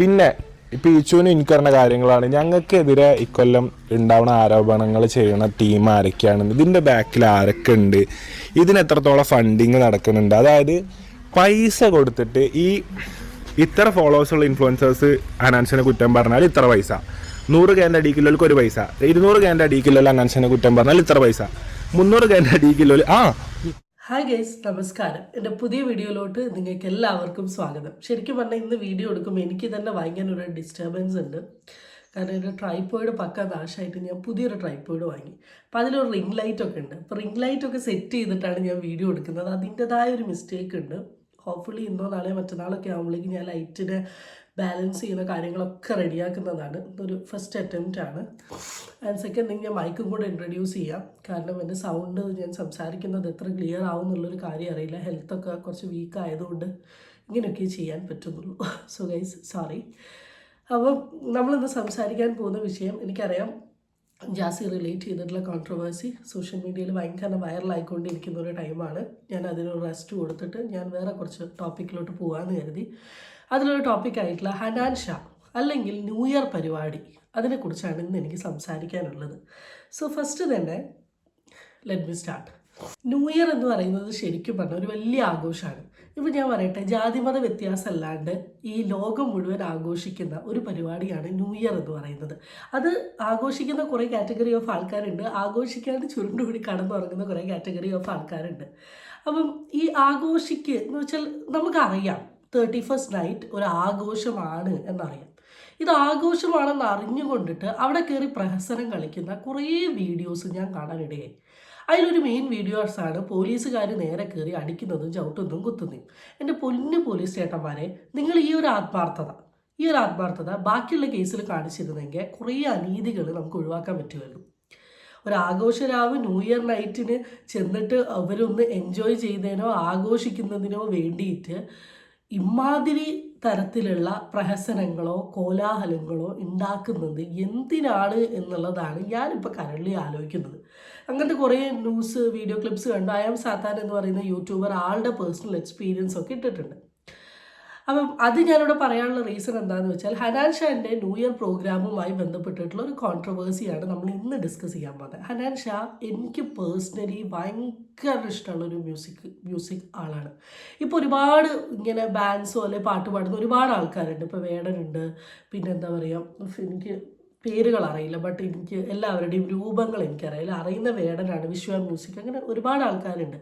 പിന്നെ ഇപ്പൊ ഈച്ചുവിന് എനിക്കറിഞ്ഞ കാര്യങ്ങളാണ്. ഞങ്ങൾക്കെതിരെ ഇക്കൊല്ലം ഉണ്ടാവുന്ന ആരോപണങ്ങൾ ചെയ്യുന്ന ടീം ആരൊക്കെയാണ്? ഇതിന്റെ ബാക്കിൽ ആരൊക്കെ ഉണ്ട്? ഇതിന് എത്രത്തോളം ഫണ്ടിങ് നടക്കുന്നുണ്ട്? അതായത് പൈസ കൊടുത്തിട്ട് ഈ ഇത്ര ഫോളോവേഴ്സ് ഉള്ള ഇൻഫ്ലുവൻസേഴ്സ് അനാൻസിനെ കുറ്റം പറഞ്ഞാൽ ഇത്ര പൈസ. നൂറ് കേന്റെ അടി കിലോക്ക് ഒരു പൈസ. ഇരുന്നൂറ് കേന്റെ അടി കിലോ അനാൻസിനെ കുറ്റം പറഞ്ഞാൽ ഇത്ര പൈസ. മുന്നൂറ് കേന്റെ അടി കിലോ ആ. ഹായ് ഗൈസ് നമസ്കാരം. എന്റെ പുതിയ വീഡിയോയിലോട്ട് നിങ്ങൾക്ക് എല്ലാവർക്കും സ്വാഗതം. ശരിക്കും പറഞ്ഞാൽ ഇന്ന് വീഡിയോ എടുക്കുമ്പോൾ എനിക്ക് തന്നെ ഭയങ്കര ഒരു ഡിസ്റ്റർബൻസ് ഉണ്ട്. കാരണം എന്റെ ട്രൈപ്പോയിഡ് പക്ക നാശമായിട്ട് ഞാൻ പുതിയൊരു ട്രൈപ്പോയിഡ് വാങ്ങി. അപ്പോൾ അതിലൊരു റിംഗ് ലൈറ്റ് ഒക്കെ ഉണ്ട്. അപ്പോൾ റിംഗ് ലൈറ്റ് ഒക്കെ സെറ്റ് ചെയ്തിട്ടാണ് ഞാൻ വീഡിയോ എടുക്കുന്നത്. അതിന്റെതായ ഒരു മിസ്റ്റേക്ക് ഉണ്ട്. ഹോപ്പ്ഫുള്ളി ഇന്നോ നാളെയോ മറ്റന്നാളൊക്കെ ആകുമ്പോഴേക്കും ഞാൻ ലൈറ്റിനെ ബാലൻസ് ചെയ്യുന്ന കാര്യങ്ങളൊക്കെ റെഡിയാക്കുന്നതാണ്. ഇതൊരു ഫസ്റ്റ് അറ്റംപ്റ്റ് ആണ്. ആൻഡ് സെക്കൻഡ് തിങ് ഞാൻ മൈക്കും കൂടെ ഇൻട്രൊഡ്യൂസ് ചെയ്യാം. കാരണം എന്റെ സൗണ്ട് ഞാൻ സംസാരിക്കുന്നത് എത്ര ക്ലിയർ ആവും എന്നുള്ളൊരു കാര്യം അറിയില്ല. ഹെൽത്തൊക്കെ കുറച്ച് വീക്ക് ആയതുകൊണ്ട് ഇങ്ങനെയൊക്കെ ചെയ്യാൻ പറ്റുന്നുള്ളൂ. സോ ഗൈസ് സോറി അപ്പം നമ്മളിന്ന് സംസാരിക്കാൻ പോകുന്ന വിഷയം എനിക്കറിയാം. ജാസി റിലേറ്റ് ചെയ്തിട്ടുള്ള കോൺട്രവേഴ്സി സോഷ്യൽ മീഡിയയിൽ ഭയങ്കര വൈറലായിക്കൊണ്ടിരിക്കുന്ന ഒരു ടൈമാണ് ഞാൻ അതിനൊരു റെസ്റ്റ് കൊടുത്തിട്ട് ഞാൻ വേറെ കുറച്ച് ടോപ്പിക്കിലോട്ട് പോകാമെന്ന് കരുതി. അതിലൊരു ടോപ്പിക്കായിട്ടുള്ള ഹനാൻ ഷാ അല്ലെങ്കിൽ ന്യൂ ഇയർ പരിപാടി അതിനെക്കുറിച്ചാണ് ഇന്ന് എനിക്ക് സംസാരിക്കാനുള്ളത്. സോ ഫസ്റ്റ് തന്നെ let me start new year എന്ന് പറയുന്നത് ശരിക്കും പറഞ്ഞാൽ ഒരു വലിയ ആഘോഷമാണ് ഇപ്പം ഞാൻ പറയട്ടെ ജാതിമത വ്യത്യാസമല്ലാണ്ട് ഈ ലോകം മുഴുവൻ ആഘോഷിക്കുന്ന ഒരു പരിപാടിയാണ് ന്യൂ ഇയർ എന്ന് പറയുന്നത്. അത് ആഘോഷിക്കുന്ന കുറേ കാറ്റഗറി ഓഫ് ആൾക്കാരുണ്ട്. ആഘോഷിക്കാണ്ട് ചുരുണ്ടുകൂടി കടന്നുറങ്ങുന്ന കുറേ കാറ്റഗറി ഓഫ് ആൾക്കാരുണ്ട്. അപ്പം ഈ ആഘോഷിക്ക് എന്ന് വെച്ചാൽ നമുക്കറിയാം തേർട്ടി ഫസ്റ്റ് നൈറ്റ് ഒരു ആഘോഷമാണ് എന്നറിയാം. ഇത് ആഘോഷമാണെന്ന് അറിഞ്ഞുകൊണ്ടിട്ട് അവിടെ കയറി പ്രഹസനം കളിക്കുന്ന കുറേ വീഡിയോസ് ഞാൻ കാണാനിടയായി. അതിലൊരു മെയിൻ വീഡിയോസ് ആണ് പോലീസുകാർ നേരെ കയറി അടിക്കുന്നതും ചവിട്ടുന്നതും കുത്തുന്നതും. എന്റെ പൊന്നു പോലീസ് ചേട്ടന്മാരെ നിങ്ങൾ ഈ ഒരു ആത്മാർത്ഥത ഈ ഒരു ആത്മാർത്ഥത ബാക്കിയുള്ള കേസിൽ കാണിച്ചിരുന്നെങ്കിൽ കുറേ അനീതികൾ നമുക്ക് ഒഴിവാക്കാൻ പറ്റുമായിരുന്നു. ഒരു ആഘോഷരാവ് ന്യൂ ഇയർ നൈറ്റിന് ചെന്നിട്ട് അവരൊന്ന് എൻജോയ് ചെയ്തതിനോ ആഘോഷിക്കുന്നതിനോ വേണ്ടിയിട്ട് ഇമാതിരി തരത്തിലുള്ള പ്രഹസനങ്ങളോ കോലാഹലങ്ങളോ ഉണ്ടാക്കുന്നത് എന്തിനാണ് എന്നുള്ളതാണ് ഞാനിപ്പോൾ കരളി ആലോചിക്കുന്നത്. അങ്ങനത്തെ കുറേ ന്യൂസ് വീഡിയോ ക്ലിപ്സ് കണ്ടു. അയാം സാത്താൻ എന്ന് പറയുന്ന യൂട്യൂബർ ആളുടെ പേഴ്സണൽ എക്സ്പീരിയൻസ് ഒക്കെ ഇട്ടിട്ടുണ്ട്. അപ്പം അത് ഞാനിവിടെ പറയാനുള്ള റീസൺ എന്താണെന്ന് വെച്ചാൽ ഹനാൻ ഷാന്റെ ന്യൂ ഇയർ പ്രോഗ്രാമുമായി ബന്ധപ്പെട്ടിട്ടുള്ള ഒരു കോൺട്രവേഴ്സിയാണ് നമ്മൾ ഇന്ന് ഡിസ്കസ് ചെയ്യാൻ പോകുന്നത്. ഹനാൻ ഷാ എനിക്ക് പേഴ്സണലി ഭയങ്കര ഇഷ്ടമുള്ള ഒരു മ്യൂസിക് മ്യൂസിക് ആളാണ്. ഇപ്പോൾ ഒരുപാട് ഇങ്ങനെ ബാൻഡ്സോ അല്ലെ പാട്ട് പാടുന്ന ഒരുപാട് ആൾക്കാരുണ്ട്. ഇപ്പോൾ വേടനുണ്ട് പിന്നെ എന്താ പറയുക എനിക്ക് പേരുകൾ അറിയില്ല ബട്ട് എനിക്ക് എല്ലാവരുടെയും രൂപങ്ങൾ എനിക്കറിയില്ല. അറിയുന്ന വേടനാണ് വിശ്വ മ്യൂസിക്. അങ്ങനെ ഒരുപാട് ആൾക്കാരുണ്ട്.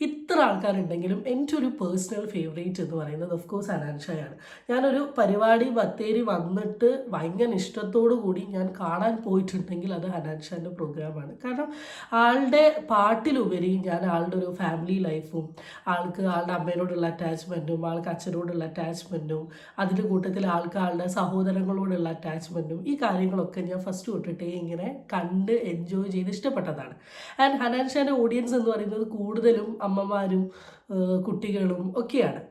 ഇത്ര ആൾക്കാരുണ്ടെങ്കിലും എന്റെ ഒരു പേഴ്സണൽ ഫേവറേറ്റ് എന്ന് പറയുന്നത് ഓഫ് കോഴ്സ് അനാൻഷയാണ്. ഞാനൊരു പരിപാടി ബത്തേരി വന്നിട്ട് ഭയങ്കര ഇഷ്ടത്തോടു കൂടി ഞാൻ കാണാൻ പോയിട്ടുണ്ടെങ്കിൽ അത് അനാൻഷാന്റെ പ്രോഗ്രാമാണ് കാരണം ആളുടെ പാട്ടിലുപരി ഞാൻ ആളുടെ ഒരു ഫാമിലി ലൈഫും ആൾക്ക് ആളുടെ അമ്മയോടുള്ള അറ്റാച്ച്മെന്റും ആൾക്ക് അച്ഛനോടുള്ള അറ്റാച്ച്മെന്റും അതിന്റെ കൂട്ടത്തിൽ ആൾക്ക് ആളുടെ സഹോദരങ്ങളോടുള്ള അറ്റാച്ച്മെന്റും ഈ കാര്യങ്ങളൊക്കെ ഞാൻ ഫസ്റ്റ് തൊട്ടിട്ടേ ഇങ്ങനെ കണ്ട് എൻജോയ് ചെയ്ത് ഇഷ്ടപ്പെട്ടതാണ്. ആൻഡ് ഹനാൻ ഷാന്റെ ഓഡിയൻസ് എന്ന് പറയുന്നത് കൂടുതലും അമ്മമാരും കുട്ടികളും ഒക്കെയാണ്.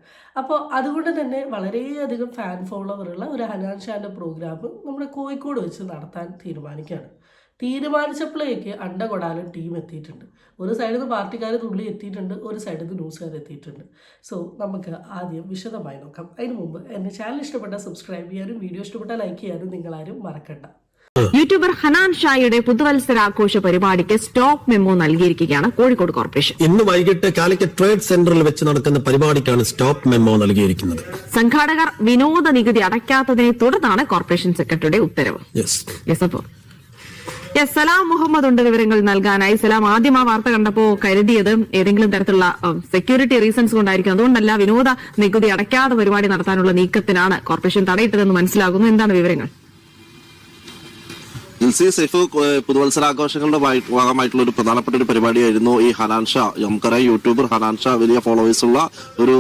അപ്പോൾ അതുകൊണ്ട് തന്നെ വളരെയധികം ഫാൻ ഫോളോവറുള്ള ഒരു ഹനാൻ ഷാന്റെ പ്രോഗ്രാം നമ്മുടെ കോഴിക്കോട് വെച്ച് നടത്താൻ തീരുമാനിക്കുകയാണ്. തീരുമാനിച്ചപ്പോഴേക്ക് അണ്ടകൊടാലും ടീം എത്തിയിട്ടുണ്ട്. ഒരു സൈഡിൽ നിന്ന് പാർട്ടിക്കാർ തുള്ളി എത്തിയിട്ടുണ്ട് ഒരു സൈഡിൽ നിന്ന് ന്യൂസുകാർ എത്തിയിട്ടുണ്ട്. സോ നമുക്ക് ആദ്യം വിശദമായി നോക്കാം. അതിന് മുമ്പ് എന്റെ ചാനൽ ഇഷ്ടപ്പെട്ടാൽ സബ്സ്ക്രൈബ് ചെയ്യാനും വീഡിയോ ഇഷ്ടപ്പെട്ടാൽ ലൈക്ക് ചെയ്യാനും നിങ്ങളാരും മറക്കണ്ട. യൂട്യൂബർ ഹനാൻ ഷായുടെ പുതുവത്സരാഘോഷ പരിപാടിക്ക് സ്റ്റോക്ക് മെമ്മോ നൽകിയിരിക്കുകയാണ് കോഴിക്കോട് കോർപ്പറേഷൻ. ഇന്ന് വൈകിട്ട് കാലിക്കറ്റ് ട്രേഡ് സെന്ററിൽ വെച്ച് നടക്കുന്ന പരിപാടിക്കാണ് സ്റ്റോക്ക് മെമ്മോ നൽകിയിരിക്കുന്നത്. സംഘാടകർ വിനോദ നികുതി അടയ്ക്കാത്തതിനെ തുടർന്നാണ് കോർപ്പറേഷൻ സെക്രട്ടറിയുടെ ഉത്തരവ്. യെസ് സലാം മുഹമ്മദ് ഉണ്ട് വിവരങ്ങൾ നൽകാനായി. സലാം ആദ്യം ആ വാർത്ത കണ്ടപ്പോ കരുതിയത് ഏതെങ്കിലും തരത്തിലുള്ള സെക്യൂരിറ്റി റീസൺസ് കൊണ്ടായിരിക്കും. അതുകൊണ്ടല്ല വിനോദ നികുതി അടയ്ക്കാതെ പരിപാടി നടത്താനുള്ള നീക്കത്തിനാണ് കോർപ്പറേഷൻ തടയിട്ടതെന്ന് മനസ്സിലാകുന്നു. എന്താണ് വിവരങ്ങൾ? ജിൽസി സെയ്ഫ് പുതുവത്സരാഘോഷങ്ങളുടെ ഭാഗമായിട്ടുള്ള ഒരു പ്രധാനപ്പെട്ട ഒരു പരിപാടിയായിരുന്നു ഈ ഹനാൻ ഷാ നമുക്കറിയാം യൂട്യൂബർ ഹനാൻ ഷാ വലിയ ഫോളോവേഴ്സ് ഉള്ള ഒരു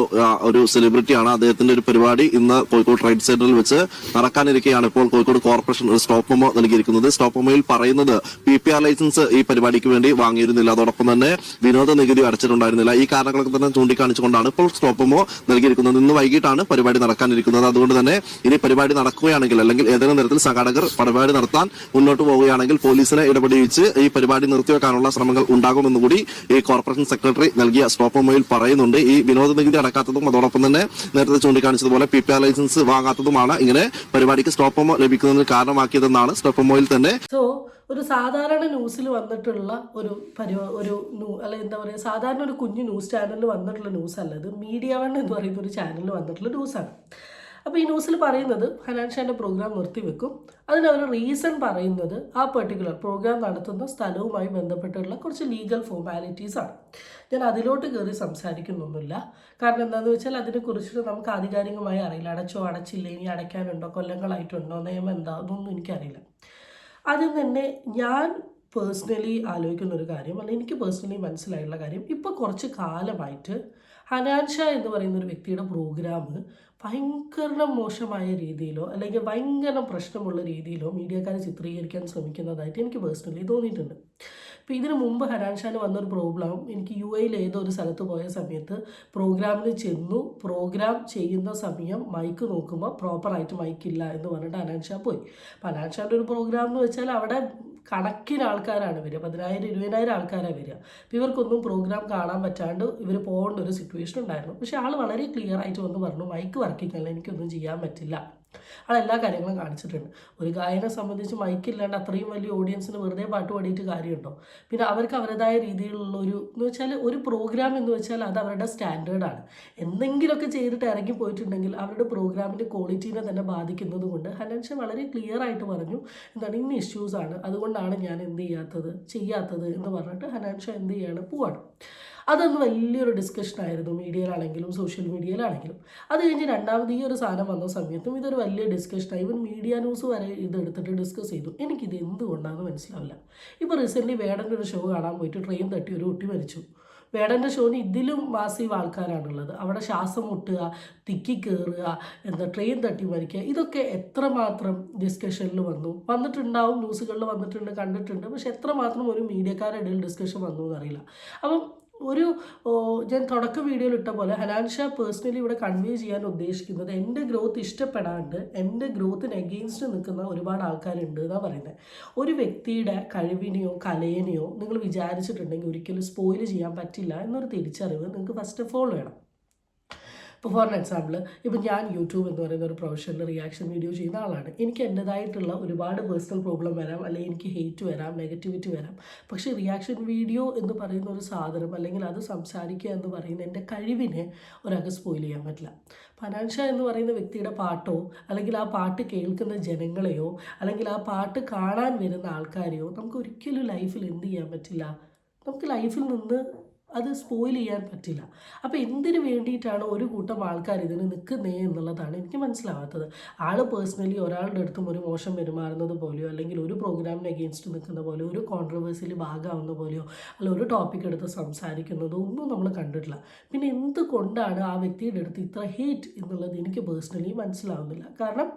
ഒരു സെലിബ്രിറ്റിയാണ് അദ്ദേഹത്തിന്റെ ഒരു പരിപാടി ഇന്ന് കോഴിക്കോട് ട്രേഡ് സെന്ററിൽ വെച്ച് നടക്കാനിരിക്കെയാണ് ഇപ്പോൾ കോഴിക്കോട് കോർപ്പറേഷൻ ഒരു സ്റ്റോപ്പ് മെമ്മോ നൽകിയിരിക്കുന്നത്. സ്റ്റോപ്പ് മെമ്മോയിൽ പറയുന്നത് പി പി ആർ ലൈസൻസ് ഈ പരിപാടിക്ക് വേണ്ടി വാങ്ങിയിരുന്നില്ല. അതോടൊപ്പം തന്നെ വിനോദ നികുതി അടച്ചിട്ടുണ്ടായിരുന്നില്ല. ഈ കാരണങ്ങളൊക്കെ തന്നെ ചൂണ്ടിക്കാണിച്ചുകൊണ്ടാണ് ഇപ്പോൾ സ്റ്റോപ്പ് മെമ്മോ നൽകിയിരിക്കുന്നത്. ഇന്ന് വൈകിട്ടാണ് പരിപാടി നടക്കാനിരിക്കുന്നത്. അതുകൊണ്ട് തന്നെ ഇനി പരിപാടി നടക്കുകയാണെങ്കിൽ അല്ലെങ്കിൽ ഏതെങ്കിലും തരത്തിൽ സംഘാടകർ പരിപാടി നടത്താൻ മുന്നോട്ട് മുന്നോട്ട് പോവുകയാണെങ്കിൽ പോലീസിനെ ഇടപെടിയിച്ച് ഈ പരിപാടി നിർത്തിവെക്കാനുള്ള ശ്രമങ്ങൾ ഉണ്ടാകുമെന്ന് കൂടി ഈ കോർപ്പറേഷൻ സെക്രട്ടറി നൽകിയ സ്റ്റോപ്പ് മൊയിൽ പറയുന്നുണ്ട്. ഈ വിനോദ നികുതി അടക്കാത്തതും അതോടൊപ്പം തന്നെ നേരത്തെ ചൂണ്ടിക്കാണിച്ചതുപോലെ പി പി ആർ ലൈസൻസ് വാങ്ങാത്തതുമാണ് ഇങ്ങനെ പരിപാടിക്ക് സ്റ്റോപ്പ് മോ ലഭിക്കുന്നതിന് കാരണമാക്കിയതെന്നാണ് സ്റ്റോപ്പ് മെമ്മോയിൽ തന്നെ ഒരു സാധാരണ ന്യൂസിൽ വന്നിട്ടുള്ള ഒരു പരിപാ ഒരു ന്യൂ അല്ല എന്താ പറയുക സാധാരണ ഒരു കുഞ്ഞു ന്യൂസ് ചാനലിൽ വന്നിട്ടുള്ള ന്യൂസ് ഇത്. മീഡിയ വൺ എന്ന് പറയുന്ന ഒരു ചാനലിൽ വന്നിട്ടുള്ള ന്യൂസാണ്. അപ്പോൾ ഈ ന്യൂസിൽ പറയുന്നത് ഹനാൻഷാന്റെ പ്രോഗ്രാം നിർത്തിവെക്കും. അതിന് അവർ റീസൺ പറയുന്നത് ആ പെർട്ടിക്കുലർ പ്രോഗ്രാം നടത്തുന്ന സ്ഥലവുമായി ബന്ധപ്പെട്ടുള്ള കുറച്ച് ലീഗൽ ഫോർമാലിറ്റീസ് ആണ്. ഞാൻ അതിലോട്ട് കയറി സംസാരിക്കുന്നൊന്നുമില്ല. കാരണം എന്താണെന്ന് വെച്ചാൽ അതിനെക്കുറിച്ചിട്ട് നമുക്ക് ആധികാരികമായി അറിയില്ല. അടച്ചോ അടച്ചില്ല ഇനി അടയ്ക്കാനുണ്ടോ കൊല്ലങ്ങളായിട്ടുണ്ടോ നിയമം എന്താ അതൊന്നും എനിക്കറിയില്ല. ആദ്യം തന്നെ ഞാൻ പേഴ്സണലി ആലോചിക്കുന്ന ഒരു കാര്യം അല്ലെങ്കിൽ എനിക്ക് പേഴ്സണലി മനസ്സിലായുള്ള കാര്യം ഇപ്പോൾ കുറച്ച് കാലമായിട്ട് ഹനാൻ ഷാ എന്ന് പറയുന്ന ഒരു വ്യക്തിയുടെ പ്രോഗ്രാം ഭയങ്കര മോശമായ രീതിയിലോ അല്ലെങ്കിൽ ഭയങ്കര പ്രശ്നമുള്ള രീതിയിലോ മീഡിയക്കാരെ ചിത്രീകരിക്കാൻ ശ്രമിക്കുന്നതായിട്ട് എനിക്ക് പേഴ്സണലി തോന്നിയിട്ടുണ്ട്. അപ്പോൾ ഇതിനു മുമ്പ് ഹരാൻ ഷാന് വന്നൊരു പ്രോബ്ലം എനിക്ക് യു എയിൽ ഏതോ ഒരു സ്ഥലത്ത് പോയ സമയത്ത് പ്രോഗ്രാമിന് ചെന്നു പ്രോഗ്രാം ചെയ്യുന്ന സമയം മൈക്ക് നോക്കുമ്പോൾ പ്രോപ്പറായിട്ട് മൈക്കില്ല എന്ന് പറഞ്ഞിട്ട് ഹനാൻ ഷാ പോയി. അപ്പോൾ ഹനാൻ ഷാന്റെ ഒരു പ്രോഗ്രാം എന്ന് വെച്ചാൽ അവിടെ കണക്കിന് ആൾക്കാരാണ് വരിക. പതിനായിരം ഇരുപതിനായിരം ആൾക്കാരാണ് വരിക. അപ്പോൾ ഇവർക്കൊന്നും പ്രോഗ്രാം കാണാൻ പറ്റാണ്ട് ഇവർ പോകേണ്ട ഒരു സിറ്റുവേഷൻ ഉണ്ടായിരുന്നു. പക്ഷേ ആൾ വളരെ ക്ലിയർ ആയിട്ട് വന്ന് പറഞ്ഞു മൈക്ക് വർക്കിംഗ് അല്ല എനിക്കൊന്നും ചെയ്യാൻ പറ്റില്ല. ആൾ എല്ലാ കാര്യങ്ങളും കാണിച്ചിട്ടുണ്ട്. ഒരു ഗായനെ സംബന്ധിച്ച് മൈക്കില്ലാണ്ട് അത്രയും വലിയ ഓഡിയൻസിന് വെറുതെ പാട്ട് പാടിയിട്ട് കാര്യമുണ്ടോ? പിന്നെ അവർക്ക് അവരുടേതായ രീതിയിലുള്ള ഒരു എന്ന് വെച്ചാൽ ഒരു പ്രോഗ്രാം എന്ന് വെച്ചാൽ അത് അവരുടെ സ്റ്റാൻഡേർഡാണ് എന്തെങ്കിലുമൊക്കെ ചെയ്തിട്ട് ഇറങ്ങി പോയിട്ടുണ്ടെങ്കിൽ അവരുടെ പ്രോഗ്രാമിന്റെ ക്വാളിറ്റീനെ തന്നെ ബാധിക്കുന്നത് കൊണ്ട് ഹനൻഷ വളരെ ക്ലിയർ ആയിട്ട് പറഞ്ഞു എന്താണ് ഇന്ന ഇഷ്യൂസാണ് അതുകൊണ്ടാണ് ഞാൻ എന്ത് ചെയ്യാത്തത് ചെയ്യാത്തത് എന്ന് പറഞ്ഞിട്ട് ഹനാൻഷ എന്ത് ചെയ്യാണ് പോവാണ്. അതൊന്ന് വലിയൊരു ഡിസ്കഷൻ ആയിരുന്നു മീഡിയയിലാണെങ്കിലും സോഷ്യൽ മീഡിയയിലാണെങ്കിലും. അത് കഴിഞ്ഞ് രണ്ടാമത് ഈ ഒരു സാധനം വന്ന സമയത്തും ഇതൊരു വലിയ ഡിസ്കഷനായി ഇവൻ മീഡിയ ന്യൂസ് വരെ ഇത് എടുത്തിട്ട് ഡിസ്കസ് ചെയ്തു. എനിക്കിത് എന്തുകൊണ്ടാണെന്ന് മനസ്സിലാവില്ല. ഇപ്പോൾ റീസെന്റ്ലി വേടന്റെ ഒരു ഷോ കാണാൻ പോയിട്ട് ട്രെയിൻ തട്ടി ഒരു കുട്ടി മരിച്ചു. വേടന്റെ ഷോന് ഇതിലും മാസീവ് ആൾക്കാരാണുള്ളത്. അവിടെ ശ്വാസം മുട്ടുക തിക്കി കയറുക എന്താ ട്രെയിൻ തട്ടി മരിക്കുക ഇതൊക്കെ എത്രമാത്രം ഡിസ്കഷനിൽ വന്നു. വന്നിട്ടുണ്ടാവും ന്യൂസുകളിൽ വന്നിട്ടുണ്ട് കണ്ടിട്ടുണ്ട്. പക്ഷെ എത്രമാത്രം ഒരു മീഡിയക്കാരുടെ ഇടയിൽ ഡിസ്കഷൻ വന്നു എന്നറിയില്ല. അപ്പം ഒരു ഞാൻ തുടക്ക വീഡിയോയിൽ ഇട്ട പോലെ ഹനാൻ ഷാ പേഴ്സണലി ഇവിടെ കൺവേ ചെയ്യാൻ ഉദ്ദേശിക്കുന്നത് എന്റെ ഗ്രോത്ത് ഇഷ്ടപ്പെടാണ്ട് എന്റെ ഗ്രോത്തിന് എഗെയിൻസ്റ്റ് നിൽക്കുന്ന ഒരുപാട് ആൾക്കാരുണ്ട് എന്നാണ് പറയുന്നത്. ഒരു വ്യക്തിയുടെ കഴിവിനെയോ കലയെയോ നിങ്ങൾ വിചാരിച്ചിട്ടുണ്ടെങ്കിൽ ഒരിക്കലും സ്പോയിൽ ചെയ്യാൻ പറ്റില്ല എന്നൊരു തിരിച്ചറിവ് നിങ്ങൾക്ക് ഫസ്റ്റ് ഓഫ് ഓൾ വേണം. ഇപ്പോൾ ഫോർ എക്സാമ്പിൾ ഇപ്പം ഞാൻ യൂട്യൂബ് എന്ന് പറയുന്ന ഒരു പ്രൊഫഷണൽ റിയാക്ഷൻ വീഡിയോ ചെയ്യുന്ന ആളാണ്. എനിക്ക് എന്റെതായിട്ടുള്ള ഒരുപാട് പേഴ്സണൽ പ്രോബ്ലം വരാം അല്ലെങ്കിൽ എനിക്ക് ഹെയ്റ്റ് വരാം നെഗറ്റിവിറ്റി വരാം. പക്ഷേ റിയാക്ഷൻ വീഡിയോ എന്ന് പറയുന്ന ഒരു സാധനം അല്ലെങ്കിൽ അത് സംസാരിക്കുക എന്ന് പറയുന്ന എന്റെ കഴിവിനെ ഒരാൾക്ക് സ്പോയിൽ ചെയ്യാൻ പറ്റില്ല. പനാൻഷ എന്ന് പറയുന്ന വ്യക്തിയുടെ പാട്ടോ അല്ലെങ്കിൽ ആ പാട്ട് കേൾക്കുന്ന ജനങ്ങളെയോ അല്ലെങ്കിൽ ആ പാട്ട് കാണാൻ വരുന്ന ആൾക്കാരെയോ നമുക്ക് ഒരിക്കലും ലൈഫിൽ എന്ത് ചെയ്യാൻ പറ്റില്ല? നമുക്ക് ലൈഫിൽ നിന്ന് അത് സ്പോയിൽ ചെയ്യാൻ പറ്റില്ല. അപ്പോൾ എന്തിനു വേണ്ടിയിട്ടാണ് ഒരു കൂട്ടം ആൾക്കാർ ഇതിന് നിൽക്കുന്നേ എന്നുള്ളതാണ് എനിക്ക് മനസ്സിലാവാത്തത്. ആൾ പേഴ്സണലി ഒരാളുടെ അടുത്തും ഒരു മോശം പെരുമാറുന്നത് പോലെയോ അല്ലെങ്കിൽ ഒരു പ്രോഗ്രാമിന് അഗെയിൻസ്റ്റ് നിൽക്കുന്ന പോലെയോ ഒരു കോൺട്രവേഴ്സിയിൽ ഭാഗമാവുന്ന പോലെയോ അല്ല ഒരു ടോപ്പിക് എടുത്ത് സംസാരിക്കുന്നതോ ഒന്നും നമ്മൾ കണ്ടിട്ടില്ല. പിന്നെ എന്തുകൊണ്ടാണ് ആ വ്യക്തിയുടെ അടുത്ത് ഇത്ര ഹേറ്റ് എന്നുള്ളത് എനിക്ക് പേഴ്സണലി മനസ്സിലാവുന്നില്ല. കാരണം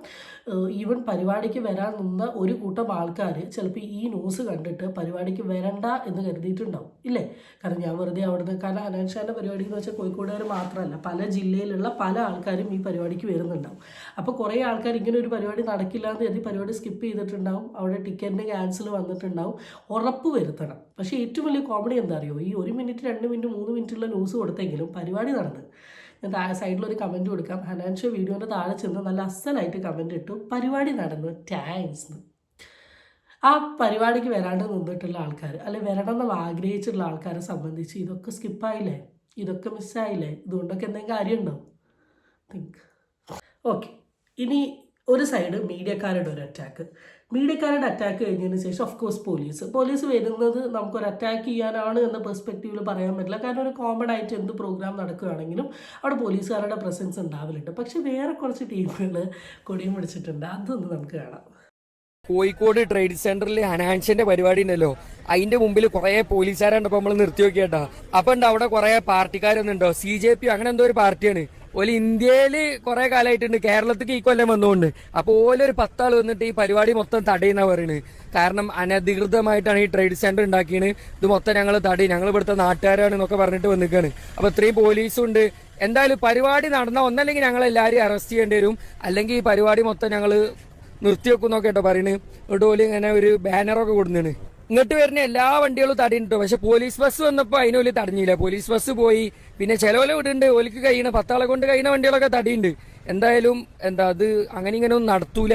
ഈവൻ പരിപാടിക്ക് വരാൻ നിന്ന ഒരു കൂട്ടം ആൾക്കാർ ചിലപ്പോൾ ഈ ന്യൂസ് കണ്ടിട്ട് പരിപാടിക്ക് വരണ്ട എന്ന് കരുതിയിട്ടുണ്ടാവും. ഇല്ലേ? കാരണം ഞാൻ വെറുതെ അവിടുന്ന്. കാരണം അനാൻഷാന്റെ പരിപാടി എന്ന് വെച്ചാൽ കോഴിക്കോടുകാർ മാത്രമല്ല പല ജില്ലയിലുള്ള പല ആൾക്കാരും ഈ പരിപാടിക്ക് വരുന്നുണ്ടാവും. അപ്പോൾ കുറേ ആൾക്കാർ ഇങ്ങനെ ഒരു പരിപാടി നടക്കില്ല എന്ന് കരുതി പരിപാടി സ്കിപ്പ് ചെയ്തിട്ടുണ്ടാവും. അവിടെ ടിക്കറ്റിന്റെ ക്യാൻസൽ വന്നിട്ടുണ്ടാവും. ഉറപ്പ് വരുത്തണം. പക്ഷേ ഏറ്റവും വലിയ കോമഡി എന്താ അറിയോ? ഈ ഒരു മിനിറ്റ് രണ്ട് മിനിറ്റ് മൂന്ന് മിനിറ്റുള്ള ന്യൂസ് കൊടുത്തെങ്കിലും പരിപാടി നടന്ന്. ഞാൻ താഴെ സൈഡിലൊരു കമന്റ് കൊടുക്കാം. ഹനാൻഷോ വീഡിയോന്റെ താഴെ ചെന്ന് നല്ല അസലായിട്ട് കമന്റ് ഇട്ടു. പരിപാടി നടന്നു എന്ന് ആ പരിപാടിക്ക് വരാണ്ട് നിന്നിട്ടുള്ള ആൾക്കാർ അല്ലെ വരണമെന്ന് ആഗ്രഹിച്ചിട്ടുള്ള ആൾക്കാരെ സംബന്ധിച്ച് ഇതൊക്കെ സ്കിപ്പായില്ലേ? ഇതൊക്കെ മിസ്സായില്ലേ? ഇതുകൊണ്ടൊക്കെ എന്തെങ്കിലും കാര്യമുണ്ടോ? തിങ്ക് ഓക്കെ ഇനി ഒരു സൈഡ് മീഡിയക്കാരുടെ ഒരു അറ്റാക്ക് മീഡിയക്കാരുടെ അറ്റാക്ക് കഴിഞ്ഞതിന് ശേഷം ഓഫ് കോഴ്സ് പോലീസ് പോലീസ് വരുന്നത് നമുക്കൊരു അറ്റാക്ക് ചെയ്യാനാണ് എന്ന പെർസ്പെക്റ്റീവിൽ പറയാൻ പറ്റില്ല. കാരണം ഒരു കോമൺ ആയിട്ട് എന്ത് പ്രോഗ്രാം നടക്കുകയാണെങ്കിലും അവിടെ പോലീസുകാരുടെ പ്രസൻസ് ഉണ്ടാവലുണ്ട്. പക്ഷേ വേറെ കുറച്ച് ടീമുകൾ കൊടിയും പിടിച്ചിട്ടുണ്ട്. അതൊന്ന് നമുക്ക് കാണാം. കോഴിക്കോട് ട്രേഡ് സെന്ററിൽ ഹനാൻഷന്റെ പരിപാടി ഉണ്ടല്ലോ. അതിന്റെ മുമ്പിൽ കുറെ പോലീസുകാരുണ്ടപ്പോ നമ്മൾ നിർത്തി നോക്കിയേട്ടാ അപ്പൊ ഉണ്ട് അവിടെ കുറെ പാർട്ടിക്കാരൊന്നുണ്ടോ സി ജെ പി അങ്ങനെ എന്തോ ഒരു പാർട്ടിയാണ്. ഓൽ ഇന്ത്യയിൽ കുറെ കാലമായിട്ടുണ്ട് കേരളത്തിക്ക് ഈ കൊല്ലം വന്നുകൊണ്ട് അപ്പൊ ഓലൊരു പത്താൾ വന്നിട്ട് ഈ പരിപാടി മൊത്തം തടയുന്ന പറയുന്നത് കാരണം അനധികൃതമായിട്ടാണ് ഈ ട്രേഡ് സെന്റർ ഉണ്ടാക്കിയത്. ഇത് മൊത്തം ഞങ്ങൾ തടയും ഞങ്ങൾ ഇവിടുത്തെ നാട്ടുകാരാണ് എന്നൊക്കെ പറഞ്ഞിട്ട് വന്നിക്കാണ്. അപ്പൊ ഇത്രയും പോലീസും ഉണ്ട് എന്തായാലും പരിപാടി നടന്ന ഒന്നല്ലെങ്കിൽ ഞങ്ങൾ എല്ലാവരും അറസ്റ്റ് ചെയ്യേണ്ടി വരും. അല്ലെങ്കിൽ ഈ പരിപാടി മൊത്തം ഞങ്ങൾ നിർത്തി വെക്കുന്നൊക്കെ കേട്ടോ പറയണ്. എന്നിട്ട് ഇങ്ങനെ ഒരു ബാനറൊക്കെ കൊടുന്നാണ് ഇങ്ങോട്ട് വരുന്ന എല്ലാ വണ്ടികളും തടയുന്നുണ്ട് പക്ഷെ പോലീസ് ബസ് വന്നപ്പോൾ അതിന് ഓൽ തടഞ്ഞില്ല. പോലീസ് ബസ് പോയി. പിന്നെ ചിലവല വിടുന്നുണ്ട് ഓലിക്ക് കഴിയണ പത്താളെ കൊണ്ട് കഴിയുന്ന വണ്ടികളൊക്കെ തടിയുണ്ട് എന്തായാലും എന്താ അത് അങ്ങനെ ഇങ്ങനെ ഒന്നും നടത്തൂല.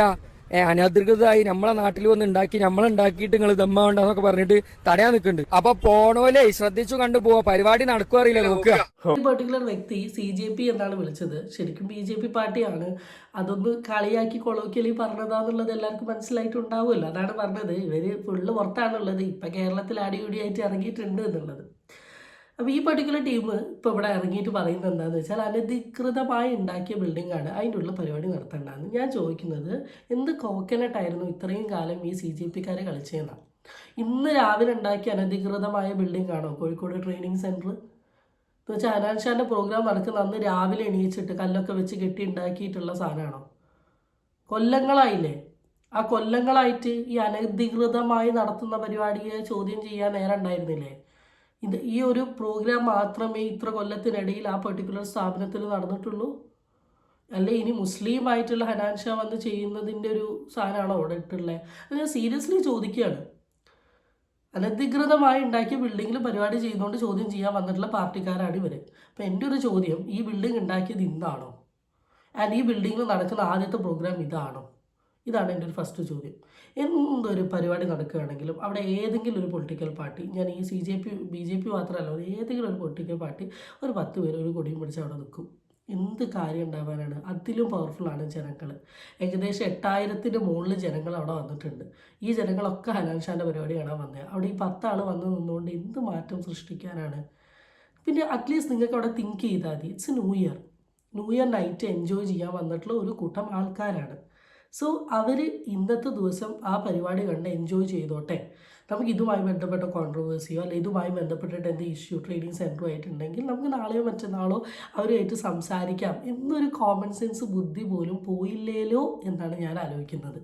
അനധികൃതമായി നമ്മളെ നാട്ടിൽ വന്ന് ഉണ്ടാക്കി നമ്മളുണ്ടാക്കിയിട്ട് നിങ്ങൾ ദമ്മ വേണ്ടെന്നൊക്കെ പറഞ്ഞിട്ട് തടയാൻ നിൽക്കുന്നുണ്ട്. അപ്പൊ പോണോലെ ശ്രദ്ധിച്ചു കണ്ടു പോവാ. പരിപാടി നടക്കുക അറിയില്ല നോക്കുക. പെർട്ടിക്കുലർ വ്യക്തി സി ജെ പി എന്നാണ് വിളിച്ചത്. ശരിക്കും ബി ജെ പി പാർട്ടിയാണ്. അതൊന്ന് കളിയാക്കി കൊളോക്കിയലി പറഞ്ഞതാന്നുള്ളത് എല്ലാവർക്കും മനസ്സിലായിട്ടുണ്ടാവുമല്ലോ. അതാണ് പറഞ്ഞത്. ഇവർ ഫുള്ള് പുറത്താണുള്ളത്. ഇപ്പൊ കേരളത്തിൽ അടിപൊളിയായിട്ട് ഇറങ്ങിയിട്ടുണ്ട് എന്നുള്ളത്. അപ്പോൾ ഈ പർട്ടിക്കുലർ ടീം ഇപ്പോൾ ഇവിടെ ഇറങ്ങിയിട്ട് പറയുന്നത് എന്താണെന്ന് വെച്ചാൽ അനധികൃതമായി ഉണ്ടാക്കിയ ബിൽഡിംഗ് ആണ് അതിന്റെ ഉള്ള പരിപാടി നടത്തേണ്ടതെന്ന് ഞാൻ ചോദിക്കുന്നത് എന്ത് കോക്കനട്ടായിരുന്നു ഇത്രയും കാലം ഈ സി ജി പിക്കാരെ കളിച്ചതെന്നാണ് ഇന്ന് രാവിലെ ഉണ്ടാക്കിയ അനധികൃതമായ ബിൽഡിംഗ് ആണോ? കോഴിക്കോട് ട്രെയിനിങ് സെന്റർ എന്ന് വെച്ചാൽ അനാൻ ഷാന്റെ പ്രോഗ്രാം നടക്കുന്ന അന്ന് രാവിലെ എണീച്ചിട്ട് കല്ലൊക്കെ വെച്ച് കെട്ടി ഉണ്ടാക്കിയിട്ടുള്ള സാധനമാണോ? കൊല്ലങ്ങളായില്ലേ? ആ കൊല്ലങ്ങളായിട്ട് ഈ അനധികൃതമായി നടത്തുന്ന പരിപാടിയെ ചോദ്യം ചെയ്യാൻ നേരം ഉണ്ടായിരുന്നില്ലേ? ഇത് ഈ ഒരു പ്രോഗ്രാം മാത്രമേ ഇത്ര കൊല്ലത്തിനിടയിൽ ആ പെർട്ടിക്കുലർ സ്ഥാപനത്തിൽ നടന്നിട്ടുള്ളൂ. അല്ലെ? ഇനി മുസ്ലിം ആയിട്ടുള്ള ഹനാൻ ഷാ വന്ന് ചെയ്യുന്നതിന്റെ ഒരു സാധനമാണോ അവിടെ ഇട്ടുള്ളത് അത് ഞാൻ സീരിയസ്ലി ചോദിക്കുകയാണ്. അനധികൃതമായി ഉണ്ടാക്കിയ ബിൽഡിങ്ങിൽ പരിപാടി ചെയ്തുകൊണ്ട് ചോദ്യം ചെയ്യാൻ വന്നിട്ടുള്ള പാർട്ടിക്കാരാണ് ഇവർ അപ്പം എന്റെ ഒരു ചോദ്യം ഈ ബിൽഡിംഗ് ഉണ്ടാക്കിയത് ഇന്നാണോ? ആൻഡ് ഈ ബിൽഡിങ്ങിൽ നടക്കുന്ന ആദ്യത്തെ പ്രോഗ്രാം ഇതാണോ? ഇതാണ് എന്റെ ഒരു ഫസ്റ്റ് ചോദ്യം. എന്തൊരു പരിപാടി നടക്കുകയാണെങ്കിലും അവിടെ ഏതെങ്കിലും ഒരു പൊളിറ്റിക്കൽ പാർട്ടി ഞാൻ ഈ C J P B J P മാത്രമല്ല ഏതെങ്കിലും ഒരു പൊളിറ്റിക്കൽ പാർട്ടി ഒരു പത്ത് പേര് ഒരു കൊടിയും പിടിച്ച് അവിടെ നിൽക്കും. എന്ത് കാര്യം ഉണ്ടാവാനാണ്? അതിലും പവർഫുള്ളാണ് ജനങ്ങൾ ഏകദേശം എട്ടായിരത്തിന്റെ മുകളിൽ ജനങ്ങൾ അവിടെ വന്നിട്ടുണ്ട്. ഈ ജനങ്ങളൊക്കെ ഹനാൻഷാന്റെ പരിപാടി കാണാൻ വന്നത്. അവിടെ ഈ പത്താൾ വന്ന് നിന്നുകൊണ്ട് എന്ത് മാറ്റം സൃഷ്ടിക്കാനാണ്? പിന്നെ അറ്റ്ലീസ്റ്റ് നിങ്ങൾക്ക് അവിടെ തിങ്ക് ചെയ്താൽ മതി. It's new year new year night enjoy ചെയ്യാൻ വന്നിട്ടുള്ള ഒരു കൂട്ടം ആൾക്കാരാണ്. സോ അവർ ഇന്നത്തെ ദിവസം ആ പരിപാടി കണ്ട് എൻജോയ് ചെയ്തോട്ടെ. നമുക്ക് ഇതുമായി ബന്ധപ്പെട്ട കോൺട്രവേഴ്സിയോ അല്ലെങ്കിൽ ഇതുമായി ബന്ധപ്പെട്ടിട്ട് എന്ത് ഇഷ്യൂ ട്രേഡിംഗ് സെന്ററോ ആയിട്ടുണ്ടെങ്കിൽ നമുക്ക് നാളെയോ മറ്റന്നാളോ അവരുമായിട്ട് സംസാരിക്കാം. എന്നൊരു കോമൺ സെൻസ് ബുദ്ധി പോലും പോയില്ലേലോ എന്നാണ് ഞാൻ ആലോചിക്കുന്നത്.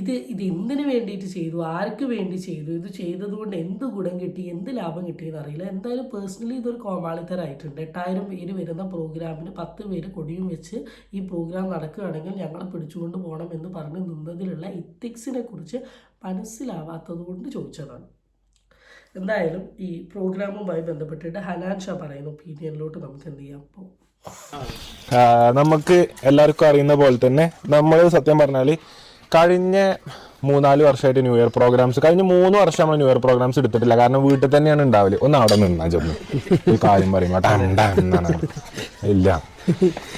ഇത് ഇത് എന്തിനു വേണ്ടിയിട്ട് ചെയ്തു? ആർക്ക് വേണ്ടി ചെയ്തു? ഇത് ചെയ്തതുകൊണ്ട് എന്ത് ഗുണം കിട്ടി? എന്ത് ലാഭം കിട്ടിയെന്ന് അറിയില്ല എന്തായാലും പേഴ്സണലി ഇതൊരു കോമാളിത്തരായിട്ടുണ്ട്. എട്ടായിരം പേര് വരുന്ന പ്രോഗ്രാമിന് പത്ത് പേര് കൊടിയും വെച്ച് ഈ പ്രോഗ്രാം നടക്കുകയാണെങ്കിൽ ഞങ്ങളെ പിടിച്ചുകൊണ്ട് പോകണം എന്ന് പറഞ്ഞ് നിന്നതിലുള്ള ഇത്തിക്സിനെ കുറിച്ച് മനസ്സിലാവാത്തത് കൊണ്ട് ചോദിച്ചതാണ്. എന്തായാലും ഈ പ്രോഗ്രാമുമായി ബന്ധപ്പെട്ടിട്ട് ഹനാൻ ഷാ പറയുന്ന. ഒപ്പീനിയനിലോട്ട് നമുക്ക് എന്ത് ചെയ്യാം? അപ്പോൾ നമുക്ക് എല്ലാവർക്കും അറിയുന്ന പോലെ തന്നെ നമ്മൾ സത്യം പറഞ്ഞാൽ കഴിഞ്ഞ മൂന്നാൽ വർഷമായിട്ട് ന്യൂ ഇയർ പ്രോഗ്രാംസ് കഴിഞ്ഞ മൂന്ന് വർഷം നമ്മൾ ന്യൂ ഇയർ പ്രോഗ്രാംസ് എടുത്തിട്ടില്ല. കാരണം വീട്ടിൽ തന്നെയാണ് ഉണ്ടാവില്ല ഒന്ന് അവിടെ നിന്നാ ചെന്ന്. കാര്യം പറയുമ്പോൾ. ഇല്ല.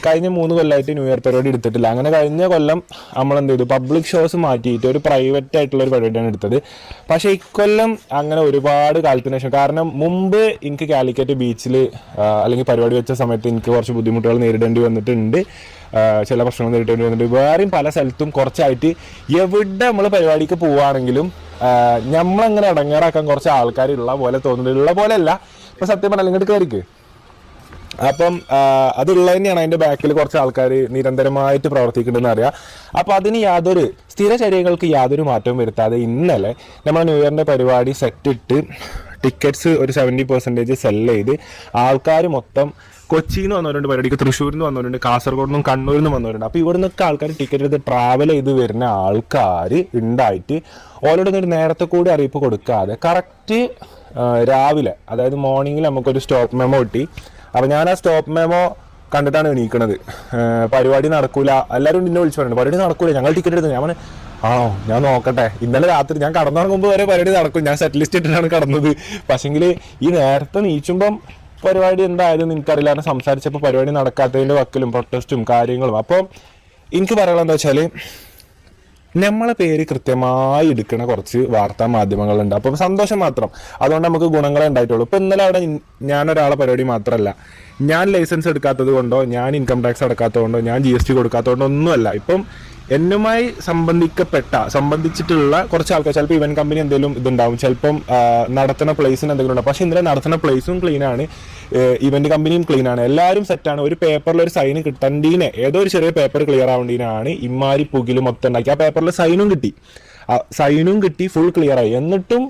കഴിഞ്ഞ മൂന്ന് കൊല്ലമായിട്ട് ന്യൂ ഇയർ പരിപാടി എടുത്തിട്ടില്ല. അങ്ങനെ കഴിഞ്ഞ കൊല്ലം നമ്മൾ എന്ത് ചെയ്തു? പബ്ലിക് ഷോസ് മാറ്റിയിട്ട് ഒരു പ്രൈവറ്റ് ആയിട്ടുള്ള ഒരു പരിപാടിയാണ് എടുത്തത്. പക്ഷേ ഇക്കൊല്ലം അങ്ങനെ ഒരുപാട് കാലത്തിന് ശേഷം കാരണം മുമ്പ് എനിക്ക് കാലിക്കറ്റ് ബീച്ചിൽ അല്ലെങ്കിൽ പരിപാടി വെച്ച സമയത്ത് എനിക്ക് കുറച്ച് ബുദ്ധിമുട്ടുകൾ നേരിടേണ്ടി വന്നിട്ടുണ്ട്. ചില പ്രശ്നങ്ങൾ നേരിട്ടേണ്ടി വന്നിട്ടുണ്ട്. വേറെയും പല സ്ഥലത്തും കുറച്ചായിട്ട് എവിടെ നമ്മൾ പരിപാടിക്ക് പോവുകയാണെങ്കിലും നമ്മളങ്ങനെ ഇടങ്ങേറാക്കാൻ കുറച്ച് ആൾക്കാർ ഉള്ള പോലെ തോന്നുന്നുണ്ട്. ഉള്ള പോലെ അല്ല. ഇപ്പം സത്യം പറഞ്ഞാൽ ഇങ്ങോട്ട് കയറിക്ക് അപ്പം അതുള്ളത് തന്നെയാണ് അതിന്റെ ബാക്കിൽ കുറച്ച് ആൾക്കാർ നിരന്തരമായിട്ട് പ്രവർത്തിക്കുന്നുണ്ടെന്ന് അറിയാം. അപ്പോൾ അതിന് യാതൊരു സ്ഥിരചര്യകൾക്ക് യാതൊരു മാറ്റവും വരുത്താതെ ഇന്നലെ നമ്മൾ ന്യൂ ഇയറിന്റെ പരിപാടി സെറ്റ് ഇട്ട് ടിക്കറ്റ്സ് ഒരു സെവന്റി പെർസെന്റേജ് സെല്ല് ചെയ്ത് ആൾക്കാർ മൊത്തം കൊച്ചിയിൽ നിന്ന് വന്നവരുണ്ട് പരിപാടിക്ക് തൃശ്ശൂരിൽ നിന്ന് വന്നവരുണ്ട് കാസർഗോഡ് നിന്നും കണ്ണൂരിൽ നിന്നും വന്നവരുണ്ട്. അപ്പോൾ ഇവിടെ നിന്നൊക്കെ ആൾക്കാർ ടിക്കറ്റ് എടുത്ത് ട്രാവൽ ചെയ്ത് വരുന്ന ആൾക്കാർ ഉണ്ടായിട്ട് ഓരോടും ഒരു നേരത്തെ കൂടി അറിയിപ്പ് കൊടുക്കാതെ കറക്റ്റ് രാവിലെ അതായത് മോർണിംഗിൽ നമുക്കൊരു സ്റ്റോപ്പ് മെമ്മോ കിട്ടി. അപ്പോൾ ഞാൻ ആ സ്റ്റോപ്പ് മെമ്മോ കണ്ടിട്ടാണ് എണീക്കണത്. പരിപാടി നടക്കൂല. എല്ലാവരും എന്നെ വിളിച്ചു പറയുന്നത് പരിപാടി നടക്കൂല. ഞങ്ങൾ ടിക്കറ്റ് എടുത്തു. ഞാൻ ആണോ ഞാൻ നോക്കട്ടെ. ഇന്നലെ രാത്രി ഞാൻ കടന്നിറങ്ങുമ്പോൾ വരെ പരിപാടി നടക്കും. ഞാൻ സെറ്റ് ലിസ്റ്റ് ഇട്ടിട്ടാണ് കടന്നത്. പക്ഷെങ്കിൽ ഈ നേരത്തെ നീച്ചുമ്പം പരിപാടി എന്തായാലും നിനക്കറിയില്ല. കാരണം സംസാരിച്ചപ്പോൾ പരിപാടി നടക്കാത്തതിന്റെ വക്കിലും പ്രൊട്ടസ്റ്റും കാര്യങ്ങളും. അപ്പോൾ എനിക്ക് പറയാനുള്ളത് എന്താ വെച്ചാൽ നമ്മളെ പേര് കൃത്യമായി എടുക്കുന്ന കുറച്ച് വാർത്താ മാധ്യമങ്ങളുണ്ട്. അപ്പോൾ സന്തോഷം മാത്രം. അതുകൊണ്ട് നമുക്ക് ഗുണങ്ങളെ ഉണ്ടായിട്ടുള്ളൂ. ഇപ്പം ഇന്നലെ അവിടെ ഞാനൊരാളെ പരിപാടി മാത്രമല്ല ഞാൻ ലൈസൻസ് എടുക്കാത്തത് കൊണ്ടോ ഞാൻ ഇൻകം ടാക്സ് അടക്കാത്തത് കൊണ്ടോ ഞാൻ ജി എസ് ടി കൊടുക്കാത്തത് കൊണ്ടോ ഒന്നുമല്ല. ഇപ്പം എന്നുമായി സംബന്ധിക്കപ്പെട്ട സംബന്ധിച്ചിട്ടുള്ള കുറച്ച് ആൾക്കാർ ചിലപ്പോൾ ഇവന്റ് കമ്പനി എന്തെങ്കിലും ഇതുണ്ടാവും ചിലപ്പം നടത്തുന്ന പ്ലേസിന് എന്തെങ്കിലും ഉണ്ടാവും പക്ഷേ ഇന്നലെ നടത്തുന്ന പ്ലേസും ക്ലീൻ ആണ് ഇവന്റ് കമ്പനിയും ക്ലീൻ ആണ്. എല്ലാവരും സെറ്റാണ് ഒരു പേപ്പറിൽ ഒരു സൈൻ കിട്ടണ്ടീനെ ഏതോ ഒരു ചെറിയ പേപ്പർ ക്ലിയർ ആവേണ്ടീനാണ് ഇമാരി പുകിലും മൊത്തം ഉണ്ടാക്കി. ആ പേപ്പറിൽ സൈനും കിട്ടി. സൈനും കിട്ടി ഫുൾ ക്ലിയർ ആയി. എന്നിട്ടും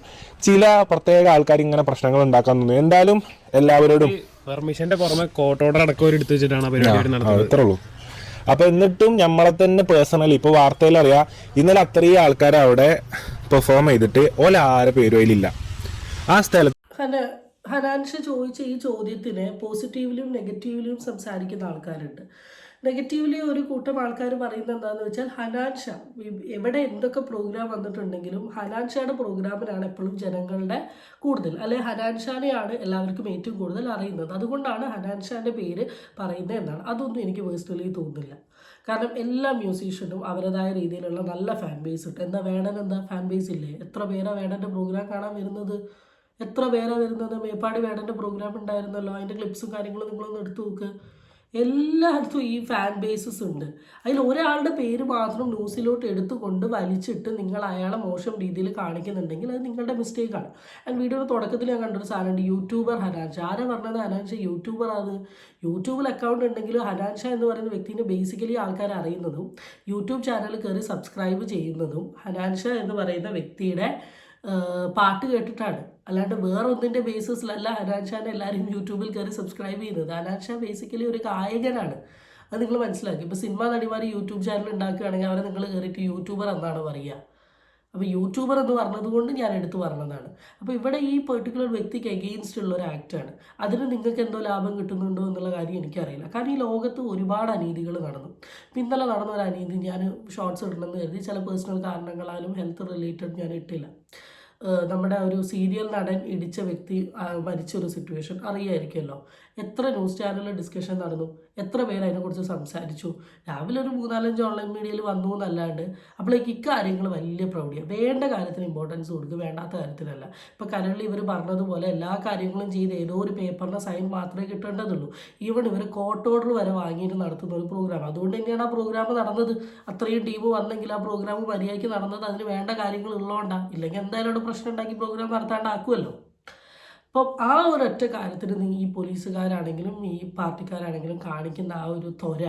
ചില പ്രത്യേക ആൾക്കാർ ഇങ്ങനെ പ്രശ്നങ്ങൾ ഉണ്ടാക്കാൻ തോന്നുന്നു എന്തായാലും എല്ലാവരോടും പെർമിഷന്റെ പുറമെ കോർട്ട് ഓർഡർ അടക്കം ഒരു എടുത്തു വെച്ചിട്ടാണ് പരിപാടി നടത്തുന്നത് ഇത്രേ ഉള്ളൂ. അപ്പൊ എന്നിട്ടും നമ്മളെ തന്നെ പേഴ്സണലി ഇപ്പൊ വാർത്തയിൽ അറിയാം ഇന്നലെ അത്രയും ആൾക്കാർ അവിടെ പെർഫോം ചെയ്തിട്ട് ഓല ആരെ പേരും അതിലില്ല ആ സ്ഥലത്ത് ഹന ഹനാൻഷ ചോദിച്ച ഈ ചോദ്യത്തിന് പോസിറ്റീവിലും നെഗറ്റീവിലും സംസാരിക്കുന്ന ആൾക്കാരുണ്ട്. നെഗറ്റീവ്ലി ഒരു കൂട്ടം ആൾക്കാർ പറയുന്നത് എന്താണെന്ന് വെച്ചാൽ ഹനാൻ ഷാ എവിടെ എന്തൊക്കെ പ്രോഗ്രാം വന്നിട്ടുണ്ടെങ്കിലും ഹനാൻഷയുടെ പ്രോഗ്രാമിനാണ് എപ്പോഴും ജനങ്ങളുടെ കൂടുതൽ. അല്ലെ ഹനാൻഷാനെയാണ് എല്ലാവർക്കും ഏറ്റവും കൂടുതൽ അറിയുന്നത്. അതുകൊണ്ടാണ് ഹനാൻഷാന്റെ പേര് പറയുന്നത് എന്നാണ്. അതൊന്നും എനിക്ക് പേഴ്സണലി തോന്നുന്നില്ല. കാരണം എല്ലാ മ്യൂസീഷ്യനും അവരുടേതായ രീതിയിലുള്ള നല്ല ഫാൻ ബേസ് ഉണ്ട്. എന്താ വേണൻ എന്താ ഫാൻ ബേസ് ഇല്ലേ? എത്ര പേരാ വേണന്റെ പ്രോഗ്രാം കാണാൻ വരുന്നത്? എത്ര പേരാ വരുന്നത്? മേപ്പാടി വേണന്റെ പ്രോഗ്രാം ഉണ്ടായിരുന്നല്ലോ. അതിന്റെ ക്ലിപ്സും കാര്യങ്ങളും നിങ്ങളൊന്ന് എടുത്തു നോക്ക്. എല്ലായിടത്തും ഈ ഫാൻ ബേസസ് ഉണ്ട്. അതിൽ ഒരാളുടെ പേര് മാത്രം ന്യൂസിലോട്ട് എടുത്തുകൊണ്ട് വലിച്ചിട്ട് നിങ്ങൾ അയാളെ മോശം രീതിയിൽ കാണിക്കുന്നുണ്ടെങ്കിൽ അത് നിങ്ങളുടെ മിസ്റ്റേക്കാണ് ആൻഡ് വീഡിയോയുടെ തുടക്കത്തിൽ ഞാൻ കണ്ടൊരു സാധനമുണ്ട് യൂട്യൂബർ ഹനാൻഷ ആരാ പറഞ്ഞത് ഹനാൻഷ യൂട്യൂബർ ആണ്. യൂട്യൂബിൽ അക്കൗണ്ട് ഉണ്ടെങ്കിൽ ഹനാൻഷ എന്ന് പറയുന്ന വ്യക്തിനെ ബേസിക്കലി ആൾക്കാർ അറിയുന്നതും യൂട്യൂബ് ചാനൽ കയറി സബ്സ്ക്രൈബ് ചെയ്യുന്നതും ഹനാൻഷ എന്ന് പറയുന്ന വ്യക്തിയുടെ പാട്ട് കേട്ടിട്ടാണ്. അല്ലാണ്ട് വേറെ ഒന്നിന്റെ ബേസിസിലല്ല ഹനാൻഷാനെ എല്ലാവരും യൂട്യൂബിൽ കയറി സബ്സ്ക്രൈബ് ചെയ്യുന്നത്. ഹനാൻഷാ ബേസിക്കലി ഒരു ഗായകനാണ്. അത് നിങ്ങൾ മനസ്സിലാക്കി. ഇപ്പോൾ സിനിമ നടിമാർ യൂട്യൂബ് ചാനൽ ഉണ്ടാക്കുകയാണെങ്കിൽ അവരെ നിങ്ങൾ കയറിയിട്ട് യൂട്യൂബർ എന്നാണ് പറയുക. അപ്പോൾ യൂട്യൂബർ എന്ന് പറഞ്ഞത് കൊണ്ട് ഞാൻ എടുത്തു പറഞ്ഞതാണ്. അപ്പോൾ ഇവിടെ ഈ പെർട്ടിക്കുലർ വ്യക്തിക്ക് എഗെയിൻസ്റ്റ് ഉള്ള ഒരു ആക്റ്റാണ് അതിന് നിങ്ങൾക്ക് എന്തോ ലാഭം കിട്ടുന്നുണ്ടോ എന്നുള്ള കാര്യം എനിക്കറിയില്ല. കാരണം ഈ ലോകത്ത് ഒരുപാട് അനീതികൾ നടന്നു. ഇന്നലെ നടന്ന ഒരു അനീതി ഞാൻ ഷോർട്സ് ഇടണമെന്ന് കരുതി. ചില പേഴ്സണൽ കാരണങ്ങളാലും ഹെൽത്ത് റിലേറ്റഡ് ഞാൻ ഇട്ടില്ല. നമ്മുടെ ഒരു സീരിയൽ നടൻ ഇടിച്ച വ്യക്തി മരിച്ചൊരു സിറ്റുവേഷൻ അറിയായിരിക്കുമല്ലോ. എത്ര ന്യൂസ് ചാനലിൽ ഡിസ്കഷൻ നടന്നു? എത്ര പേര് അതിനെക്കുറിച്ച് സംസാരിച്ചു? രാവിലെ ഒരു മൂന്നാലഞ്ച് ഓൺലൈൻ മീഡിയയിൽ വന്നു എന്നല്ലാണ്ട് അപ്പോഴേക്ക് ഇക്കാര്യങ്ങൾ വലിയ പ്രൗഢിയാണ് വേണ്ട കാര്യത്തിന് ഇമ്പോർട്ടൻസ് കൊടുക്കുക വേണ്ടാത്ത കാര്യത്തിനല്ല. ഇപ്പോൾ കരളിൽ ഇവർ പറഞ്ഞതുപോലെ എല്ലാ കാര്യങ്ങളും ചെയ്ത് ഏതോ ഒരു പേപ്പറിന്റെ സൈൻ മാത്രമേ കിട്ടേണ്ടതുള്ളൂ. ഈവൺ ഇവർ കോർട്ട് ഓർഡർ വരെ വാങ്ങിയിട്ട് നടത്തുന്ന ഒരു പ്രോഗ്രാം അതുകൊണ്ട് തന്നെയാണ് ആ പ്രോഗ്രാം നടന്നത്. അത്രയും ടീം വന്നെങ്കിൽ ആ പ്രോഗ്രാം മര്യാദയ്ക്ക് നടന്നത്. അതിന് വേണ്ട കാര്യങ്ങൾ ഉള്ളതുകൊണ്ടാണ് ഇല്ലെങ്കിൽ എന്തായാലും പ്രശ്നം ഉണ്ടാക്കി പ്രോഗ്രാം നടത്താണ്ടാക്കുമല്ലോ അപ്പം ആ ഒരൊറ്റ കാര്യത്തിൽ നീ ഈ പോലീസുകാരാണെങ്കിലും ഈ പാർട്ടിക്കാരാണെങ്കിലും കാണിക്കുന്ന ആ ഒരു ത്വര